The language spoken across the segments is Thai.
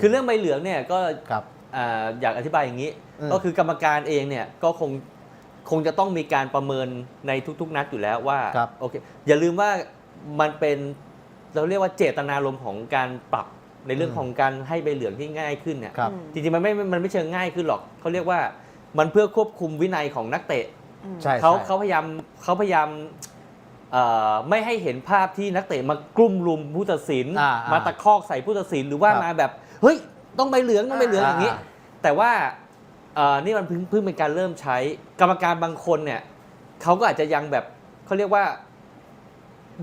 คือเรื่องใบเหลืองเนี่ยก็ครับอ่าอยากอธิบายอย่างนี้ อืม ก็คือกรรมการเองเนี่ยก็คงคงจะต้องมีการประเมินในทุก ๆ นัดอยู่แล้วว่าครับ โอเคอย่าลืมว่ามันเป็นเราเรียกว่าเจตนารมณ์ของการปรับในเรื่องอืมของการให้ใบเหลืองที่ง่ายขึ้นเนี่ยครับ จริงๆมันไม่มันไม่เชิงง่ายขึ้นหรอกเขาเรียกว่ามันเพื่อควบคุมวินัยของนักเตะ ใช่เขาใช่ เขาพยายามเขาพยายามเอ่อ ไม่ให้เห็นภาพที่นักเตะมากลุ่มรุมผู้ตัดสินอ่าอ่ามมาตะคอกใส่ผู้ตัดสินหรือว่าครับมาแบบเฮ้ยต้องใบเหลืองต้องใบเหลืองอย่างนี้อ่าแต่ว่าเอ่อนี่มันเพิ่งเพิ่งเป็นการเริ่มใช้กรรมการบางคนเนี่ยเขาก็อาจจะยังแบบเขาเรียกว่า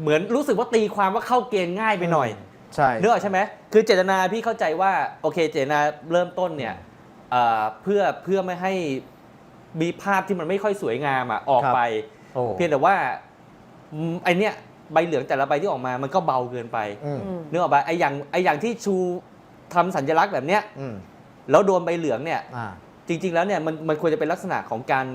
เหมือนรู้สึกว่าตีความว่าเข้าเกณฑ์ง่ายไปหน่อยใช่เนื้ออกใช่ไหมคือเจตนาพี่เข้าใจว่าโอเคเจตนาเริ่มต้นเนี่ยเอ่อเพื่อเพื่อไม่ให้มีภาพที่มันไม่ค่อยสวยงามอะออกไปโอ้เพียงแต่ว่า อืมไอเนี้ยใบเหลืองแต่ละใบที่ออกมามันก็เบาเกินไปอืมเนื้อออกปะไออย่างไออย่างที่ชูทำสัญลักษณ์แบบเนี้ยอืมแล้วโดนใบเหลืองเนี่ย อ่า จริง ๆ แล้วเนี่ยมันมันควรจะเป็นลักษณะของการ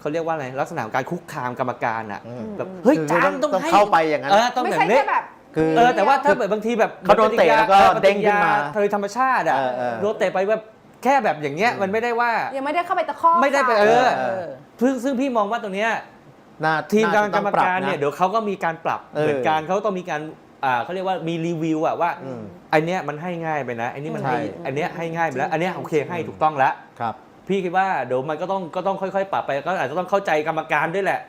เขาเรียกว่าอะไรลักษณะของการคุกคามกรรมการอะอืม แบบเฮ้ยคือจานต้องต้องให้เข้าไปอย่างนั้น เออต้องไม่แบบใช่นี้แค่แบบ คือเออแต่ว่าถ้าแบบบางทีแบบเขาโดนเตะแล้วก็ออปฏิเด้งขึ้นมาโดยธรรมชาติอะเออเออ โดนเตะไปแบบแค่แบบอย่างเงี้ยอืมมันไม่ได้ว่า ยังไม่ได้เข้าไปตะคอกไม่ได้ไปเออ เออ ซึ่งซึ่งพี่มองว่าตรงเนี้ย น่าทีมกรรมน่จะกรต้รอมงปบการเนี่ยะเดี๋ยวเขาก็มีการปรับเออเหมือนกันเขาต้องมีการอ่าเขาเรียกว่ามีรีวิวอะว่าอืมไอันเนี้ยมันให้ง่ายไปนะไอันนี้มันให้ใช่ อันเนี้ยให้ง่ายไปแล้ว อันเนี้ยโอเคให้อืมถูกต้องแล้ว ครับ พี่คิดว่าเดี๋ยวมันก็ต้องก็ต้องค่อยๆ ปรับไปก็อาจจะต้องเข้าใจกรรมการด้วยแหละ